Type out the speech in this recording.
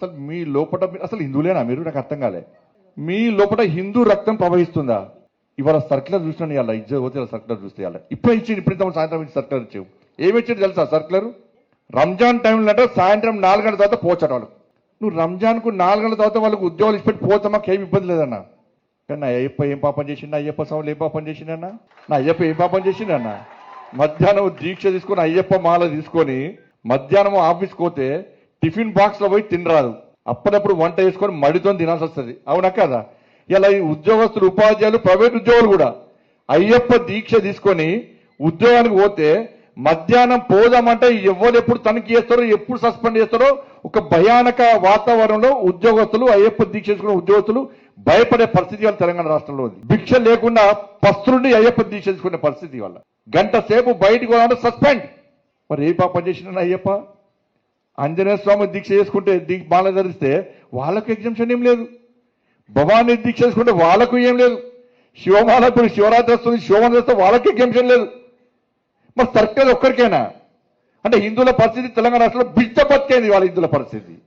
అసలు మీ లోపల అసలు హిందువులేనా? మీరు నాకు అర్థం కాలే. మీ లోపల హిందూ రక్తం ప్రవహిస్తుందా? ఇవాళ సర్క్యులర్ చూసినాను ఇవాళ ఇజ్జత్ పోతే సర్క్యులర్ చూస్తే ఇవాళ. ఇప్పుడు ఇచ్చింది ఇప్పుడు సాయంత్రం ఇచ్చి సర్క్యులర్ ఇచ్చావు. ఏమి ఇచ్చింది తెలుసా సర్క్యులర్ రంజాన్ టైంలో అంటే సాయంత్రం నాలుగు గంటల తర్వాత పోచట వాళ్ళు. నువ్వు రంజాన్కు నాలుగు గంటల తర్వాత వాళ్ళకు ఉద్యోగాలు ఇచ్చిపెట్టి పోతే మాకు ఏమి ఇబ్బంది లేదన్న. కానీ నా అయ్యప్ప ఏం పాపం చేసిండు? అయ్యప్ప స్వాములు ఏం పాపం చేసిండన్న నా అయ్యప్ప ఏం పాపం చేసిండన్న మధ్యాహ్నం దీక్ష తీసుకొని అయ్యప్ప మాల తీసుకొని మధ్యాహ్నం ఆఫీస్కి పోతే టిఫిన్ బాక్స్లో పోయి తినరాదు. అప్పుడప్పుడు వంట చేసుకొని మడితో తినాల్సి వస్తుంది. అవునా కదా? ఇలా ఈ ఉద్యోగస్తులు ఉపాధ్యాయులు ప్రైవేట్ ఉద్యోగులు కూడా అయ్యప్ప దీక్ష తీసుకొని ఉద్యోగానికి పోతే మధ్యాహ్నం పోదామంటే ఎవరు ఎప్పుడు తనిఖీ చేస్తారో ఎప్పుడు సస్పెండ్ చేస్తారో ఒక భయానక వాతావరణంలో ఉద్యోగస్తులు అయ్యప్ప దీక్ష చేసుకున్న ఉద్యోగస్తులు భయపడే పరిస్థితి వాళ్ళ తెలంగాణ రాష్ట్రంలో ఉంది. భిక్ష లేకుండా పస్తులుండి అయ్యప్ప దీక్ష చేసుకునే పరిస్థితి వల్ల గంట సేపు బయటకు పోదామంటే సస్పెండ్. మరి ఏ పాపం చేసిన అయ్యప్ప? ఆంజనేయ స్వామి దీక్ష చేసుకుంటే దీ- మాల ధరిస్తే వాళ్ళకు ఎగ్జామ్షన్ ఏం లేదు. భవానీ దీక్ష చేసుకుంటే వాళ్ళకు ఏం లేదు. శివమాల ఇప్పుడు శివరాత్రి వస్తుంది శివమాల చేస్తే వాళ్ళకి ఎగ్జామ్షన్ లేదు. మరి సర్కిల్ ఒక్కరికైనా? అంటే హిందువుల పరిస్థితి తెలంగాణ రాష్ట్రంలో బిడ్డ బతికేంది వాళ్ళ హిందువుల పరిస్థితి.